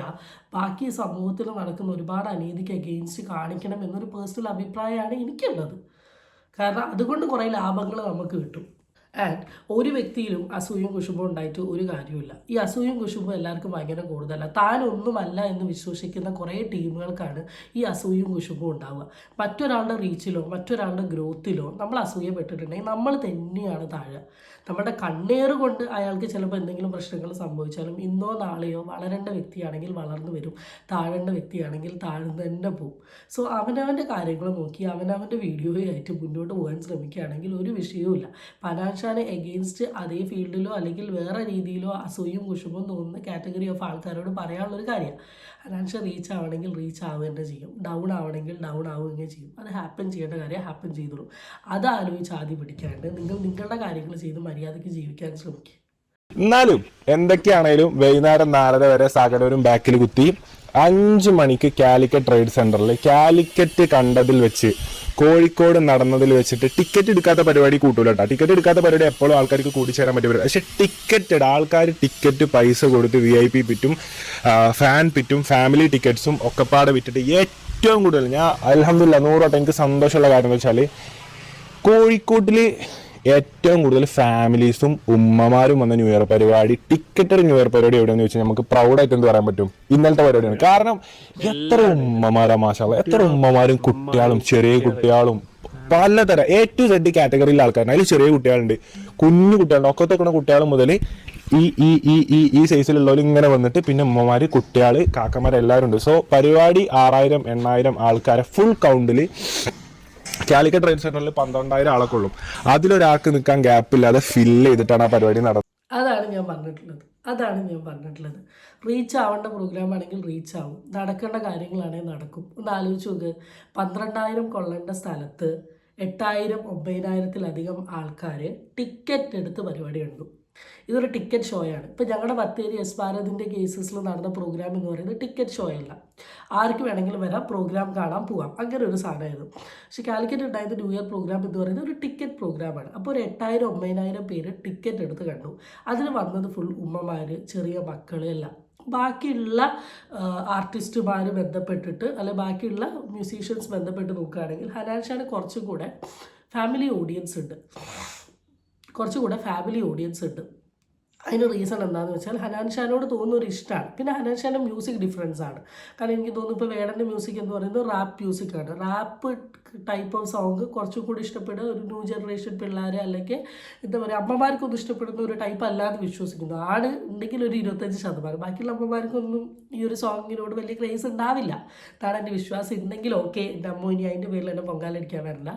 ബാക്കി സമൂഹത്തിൽ നടക്കുന്ന ഒരുപാട് അനീതിക്ക് അഗെയിൻസ്റ്റ് കാണിക്കണം എന്നൊരു പേഴ്സണൽ അഭിപ്രായമാണ് എനിക്കുള്ളത്. കാരണം അതുകൊണ്ട് കുറേ ലാഭങ്ങൾ നമുക്ക് കിട്ടും. ആൻഡ് ഒരു വ്യക്തിയിലും അസൂയും കുശുമ്പും ഉണ്ടായിട്ട് ഒരു കാര്യമില്ല ഈ അസൂയും കുശുമ്പും എല്ലാവർക്കും ഭയങ്കര കൂടുതലാണ് താനൊന്നുമല്ല എന്ന് വിശ്വസിക്കുന്ന കുറേ ടീമുകൾക്കാണ് ഈ അസൂയും കുശുമ്പും ഉണ്ടാവുക. മറ്റൊരാളുടെ റീച്ചിലോ മറ്റൊരാളുടെ ഗ്രോത്തിലോ നമ്മൾ അസൂയപ്പെട്ടിട്ടുണ്ടെങ്കിൽ നമ്മൾ തന്നെയാണ് താഴെ. നമ്മുടെ കണ്ണേറ് കൊണ്ട് അയാൾക്ക് ചിലപ്പോൾ എന്തെങ്കിലും പ്രശ്നങ്ങൾ സംഭവിച്ചാലും ഇന്നോ നാളെയോ വളരേണ്ട വ്യക്തിയാണെങ്കിൽ വളർന്നു വരും. താഴേണ്ട വ്യക്തിയാണെങ്കിൽ താഴ്ന്നു തന്നെ പോകും സോ അവനവന്റെ കാര്യങ്ങൾ നോക്കി അവനവന്റെ വീഡിയോയായിട്ട് മുന്നോട്ട് പോകാൻ ശ്രമിക്കുകയാണെങ്കിൽ ഒരു വിഷയവും വിഷയവുമില്ല പനാൻഷാനെ എഗെയിൻസ്റ്റ് അതേ ഫീൽഡിലോ അല്ലെങ്കിൽ വേറെ രീതിയിലോ അസൂയും കുശുമ്പും തോന്നുന്ന കാറ്റഗറി ഓഫ് ആൾക്കാരോട് പറയാനുള്ളൊരു കാര്യമാണ് അനാൻഷ റീച്ച് ആവണമെങ്കിൽ റീച്ച് ആവുക തന്നെ ചെയ്യും. ഡൗൺ ആവണമെങ്കിൽ ഡൗൺ ആവുകയും ചെയ്യും. അത് ഹാപ്പൻ ചെയ്യേണ്ട കാര്യം ഹാപ്പൻ ചെയ്തോളൂ. അത് ആലോചിച്ച് ആദ്യം പിടിക്കാണ്ട് നിങ്ങൾ നിങ്ങളുടെ കാര്യങ്ങൾ ചെയ്ത് മര്യാദയ്ക്ക് ജീവിക്കാൻ ശ്രമിക്കുക എന്നാലും എന്തൊക്കെയാണേലും വൈകുന്നേരം നാലര വരെ സകലവരും ബാക്കിൽ കുത്തി. അഞ്ച് മണിക്ക് കാലിക്കറ്റ് ട്രേഡ് സെന്ററിൽ കാലിക്കറ്റ് കണ്ടതിൽ വെച്ച് കോഴിക്കോട് നടന്നതിൽ വെച്ചിട്ട് ടിക്കറ്റ് എടുക്കാത്ത പരിപാടി കൂട്ടൂല കേട്ടോ ടിക്കറ്റ് എടുക്കാത്ത പരിപാടി എപ്പോഴും ആൾക്കാർക്ക് കൂടിച്ചേരാൻ പറ്റിയ പരിപാടി പക്ഷെ ടിക്കറ്റ് ആൾക്കാർ ടിക്കറ്റ് പൈസ കൊടുത്ത് വി ഐ പി പിറ്റും ഫാൻ പിറ്റും ഫാമിലി ടിക്കറ്റ്സും ഒക്കെപ്പാടെ വിറ്റിട്ട് ഏറ്റവും കൂടുതൽ ഞാൻ അലഹമില്ല നൂറോട്ട് എനിക്ക് സന്തോഷമുള്ള കാര്യം എന്ന് വെച്ചാൽ കോഴിക്കോട്ടിൽ ഏറ്റവും കൂടുതൽ ഫാമിലീസും ഉമ്മമാരും വന്ന ന്യൂ ഇയർ പരിപാടി. ടിക്കറ്റഡ് ന്യൂ ഇയർ പരിപാടി എവിടെയെന്ന് ചോദിച്ചാൽ നമുക്ക് പ്രൗഡായിട്ട് എന്ത് പറയാൻ പറ്റും? ഇന്നലത്തെ പരിപാടിയാണ്. കാരണം എത്ര ഉമ്മമാരാ മാഷാള എത്ര ഉമ്മമാരും കുട്ടികളും ചെറിയ കുട്ടികളും പലതരം എ ടു സെഡ് കാറ്റഗറിയിലെ ആൾക്കാരാണ്. അതിൽ ചെറിയ കുട്ടികളുണ്ട്. കുഞ്ഞു കുട്ടികളുണ്ട്. ഒക്കെ തൊക്കുന്ന കുട്ടികൾ മുതൽ ഈ ഈ ഈ ഈ ഈ സൈസിലുള്ളവർ ഇങ്ങനെ വന്നിട്ട് പിന്നെ ഉമ്മമാര് കുട്ടികൾ കാക്കമാർ ഉണ്ട്. സോ പരിപാടി ആറായിരം എണ്ണായിരം ആൾക്കാരെ ഫുൾ കൗണ്ടിൽ കാലിക്കറ്റ് ട്രെയിൻ സെന്ററിൽ പന്ത്രണ്ടായിരം ആളൊക്കെ ഉള്ളൂ. അതിലൊരാൾക്ക് നിൽക്കാൻ ഗ്യാപ്പില്ലാതെ ഫില്ല് ചെയ്തിട്ടാണ് ആ പരിപാടി നടന്നത് അതാണ് ഞാൻ പറഞ്ഞിട്ടുള്ളത്. അതാണ് ഞാൻ പറഞ്ഞിട്ടുള്ളത്. റീച്ച് ആവേണ്ട പ്രോഗ്രാം ആണെങ്കിൽ റീച്ച് ആവും. നടക്കേണ്ട കാര്യങ്ങളാണെങ്കിൽ നടക്കും. ഒന്ന് ആലോചിച്ച് നോക്ക്. പന്ത്രണ്ടായിരം കൊള്ളേണ്ട സ്ഥലത്ത് എട്ടായിരം ഒമ്പതിനായിരത്തിലധികം ആൾക്കാർ ടിക്കറ്റ് എടുത്ത് പരിപാടി കണ്ടു. ഇതൊരു ടിക്കറ്റ് ഷോയാണ് ഇപ്പം ഞങ്ങളുടെ ബത്തേരി എസ് ഭാരതിന്റെ കേസസിൽ നടന്ന പ്രോഗ്രാം എന്ന് പറയുന്നത് ടിക്കറ്റ് ഷോ അല്ല. ആർക്ക് വേണമെങ്കിലും വരാം പ്രോഗ്രാം കാണാൻ പോവാം. അങ്ങനെ ഒരു സാധനമായിരുന്നു. പക്ഷേ കാലിക്കറ്റ് ഉണ്ടായത് ന്യൂ ഇയർ പ്രോഗ്രാം എന്ന് പറയുന്നത് ഒരു ടിക്കറ്റ് പ്രോഗ്രാമാണ് അപ്പോൾ ഒരു എട്ടായിരം ഒമ്പതിനായിരം പേര് ടിക്കറ്റ് എടുത്ത് കണ്ടു. അതിൽ വന്നത് ഫുൾ ഉമ്മമാർ ചെറിയ മക്കൾ എല്ലാം. ബാക്കിയുള്ള ആർട്ടിസ്റ്റുമാർ ബന്ധപ്പെട്ടിട്ട് അല്ലെ ബാക്കിയുള്ള മ്യൂസീഷ്യൻസ് ബന്ധപ്പെട്ട് നോക്കുകയാണെങ്കിൽ ഹനാൻഷാന് കുറച്ചും കൂടെ ഫാമിലി ഓഡിയൻസ് ഉണ്ട്. കുറച്ചുകൂടെ ഫാമിലി ഓഡിയൻസ് ഉണ്ട് അതിന് റീസൺ എന്താണെന്ന് വെച്ചാൽ ഹനാൻ ഷാനോട് തോന്നുന്ന ഒരു ഇഷ്ടമാണ് പിന്നെ ഹനാൻ ഷാന്റെ മ്യൂസിക് ഡിഫറൻസ് ആണ്. കാരണം എനിക്ക് തോന്നുന്നു ഇപ്പോൾ വേടന്റെ മ്യൂസിക് എന്ന് പറയുന്നത് റാപ്പ് മ്യൂസിക്കാണ് റാപ്പ് ടൈപ്പ് ഓഫ് സോങ് കുറച്ചും കൂടി ഇഷ്ടപ്പെടുക. ഒരു ന്യൂ ജനറേഷൻ പിള്ളേർ അല്ലെങ്കിൽ എന്താ പറയുക അമ്മമാർക്കൊന്നും ഇഷ്ടപ്പെടുന്ന ഒരു ടൈപ്പ് അല്ലാതെ വിശ്വസിക്കുന്നു. ആണ് ഉണ്ടെങ്കിൽ ഒരു ഇരുപത്തഞ്ച് ശതമാനം. ബാക്കിയുള്ള അമ്മമാർക്കൊന്നും ഈ ഒരു സോങ്ങിനോട് വലിയ ക്രേസ് ഉണ്ടാവില്ല. അതാണ് എന്റെ വിശ്വാസം. ഉണ്ടെങ്കിൽ ഓക്കെ എന്റെ അമ്മ ഇനി അതിന്റെ പേരിൽ എന്നെ പൊങ്കാലടിക്കാൻ വരണ്ട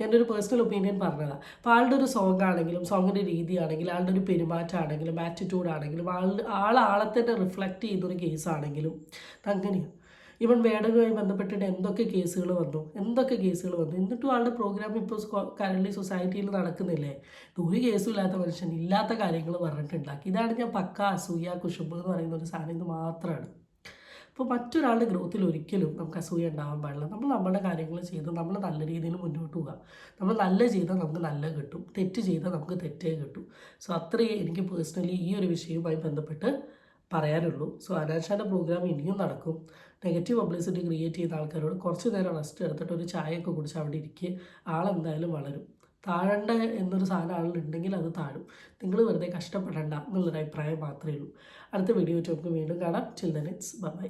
ഞാൻ ഒരു പേഴ്സണൽ ഒപ്പീനിയൻ പറഞ്ഞതാണ് അപ്പോൾ ആളുടെ ഒരു സോങ് ആണെങ്കിലും സോങ്ങിന്റെ രീതിയാണെങ്കിലും ആളുടെ ഒരു പെരുമാറ്റമാണെങ്കിലും ആറ്റിറ്റ്യൂഡ് ആണെങ്കിലും ആൾ ആളെ തന്നെ റിഫ്ലക്റ്റ് ചെയ്തൊരു കേസാണെങ്കിലും അങ്ങനെയാണ് ഇവൻ വേടനുമായി ബന്ധപ്പെട്ടിട്ട് എന്തൊക്കെ കേസുകൾ വന്നു? എന്തൊക്കെ കേസുകൾ വന്നു? എന്നിട്ടും ആളുടെ പ്രോഗ്രാം ഇപ്പോൾ കറന്റ് സൊസൈറ്റിയിൽ നടക്കുന്നില്ലേ? ഒരു കേസും ഇല്ലാത്ത മനുഷ്യൻ ഇല്ലാത്ത കാര്യങ്ങൾ പറഞ്ഞിട്ടുണ്ടാക്കി ഇതാണ് ഞാൻ പക്ക അസൂയ കുശുമ്പ് എന്ന് പറയുന്ന ഒരു സാധനം ഇത് മാത്രമാണ് അപ്പോൾ മറ്റൊരാളുടെ ഗ്രോത്തിൽ ഒരിക്കലും നമുക്ക് അസൂയ ഉണ്ടാവാൻ പാടില്ല. നമ്മൾ നമ്മുടെ കാര്യങ്ങൾ ചെയ്ത് നമ്മൾ നല്ല രീതിയിൽ മുന്നോട്ട് പോവുക. നമ്മൾ നല്ല ചെയ്താൽ നമുക്ക് നല്ല കിട്ടും. തെറ്റ് ചെയ്താൽ നമുക്ക് തെറ്റേ കിട്ടും. സോ അത്രയേ എനിക്ക് പേഴ്സണലി ഈ ഒരു വിഷയവുമായി ബന്ധപ്പെട്ട് പറയാനുള്ളൂ. സോ അനാശാന്റെ പ്രോഗ്രാം ഇനിയും നടക്കും. നെഗറ്റീവ് പബ്ലിസിറ്റി ക്രിയേറ്റ് ചെയ്ത ആൾക്കാരോട് കുറച്ച് നേരം റെസ്റ്റ് എടുത്തിട്ട് ഒരു ചായയൊക്കെ കുടിച്ച് അവിടെ ഇരിക്കുക ആളെന്തായാലും വളരും. താഴണ്ട എന്നൊരു സാധനം ആളുണ്ടെങ്കിൽ അത് താഴും. നിങ്ങൾ വെറുതെ കഷ്ടപ്പെടേണ്ട എന്നുള്ളൊരു അഭിപ്രായം മാത്രമേ ഉള്ളൂ. അടുത്ത വീഡിയോ നമുക്ക് വീണ്ടും കാണാം. ചിൽ ചിൽഡ്രൻ ഇറ്റ്സ് ബൈ